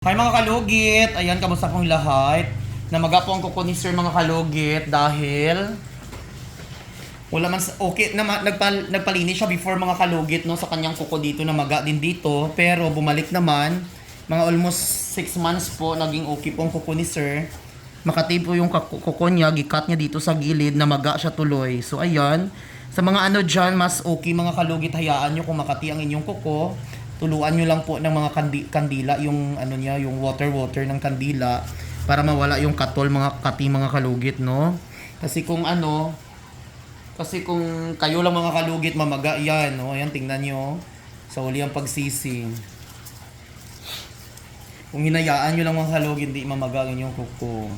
Hi mga kalugit! Ayan, kamusta pong lahat? Namaga po ang kuko ni Sir mga kalugit dahil wala man sa- okay na nagpal, nagpalinis siya before mga kalugit no sa kanyang kuko dito namaga din dito. Pero bumalik naman mga almost 6 months po naging okay po ang kuko ni Sir. Makati po yung kuko niya gikat niya dito sa gilid namaga siya tuloy. So ayan. Sa mga ano dyan mas okay mga kalugit hayaan nyo kung makati ang inyong kuko tuluan nyo lang po ng mga kandi- kandila yung ano niya yung water water ng kandila para mawala yung katol mga kati mga kalugit no? Kasi kung ano kasi kung kayo lang mga kalugit mamaga yan no? Ayan tingnan nyo sa uli ang pagsisi. Kung hinayaan nyo lang mga kalugit hindi mamaga inyong kuko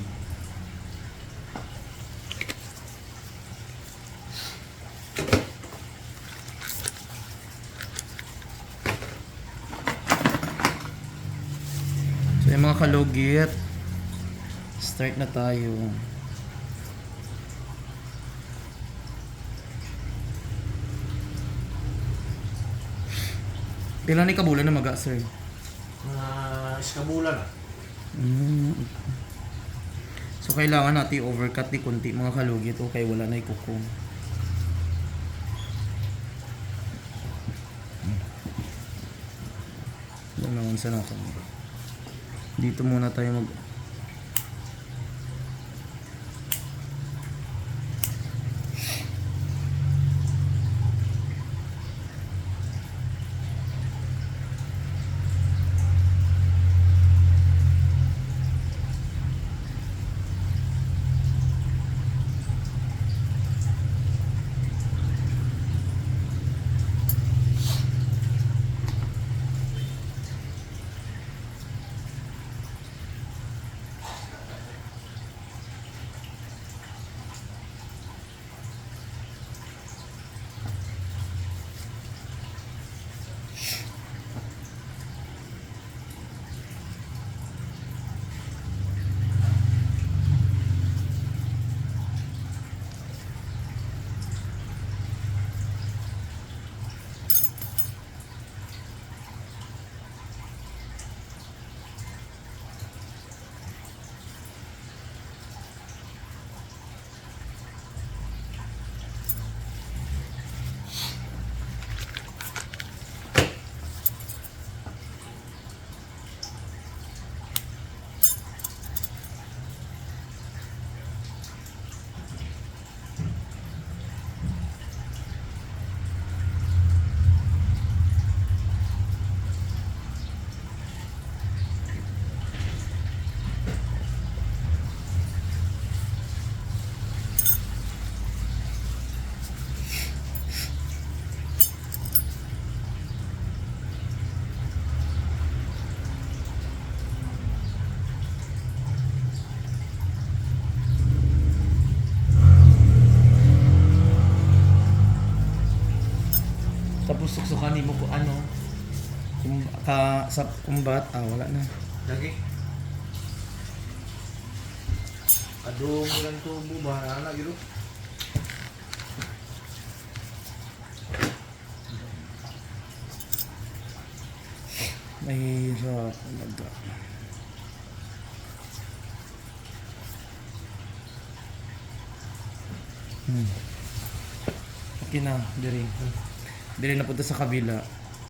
Yung mga kalugit, start na tayo. Kailan ni kabulan na maga, sir? Mga iskabulan ah. Mm. So kailangan natin overcut ni kunti mga kalugit o kaya wala na ikuko. Yan naman sa natin. Dito muna tayo mag... Tapos suksukan mo ko ano kum, ka, sa kumbat ah wala na Lagi. Adong ilang tubo ba? Ano gitu? mahirap talaga hmm. okay na diri diri na punta sa kabila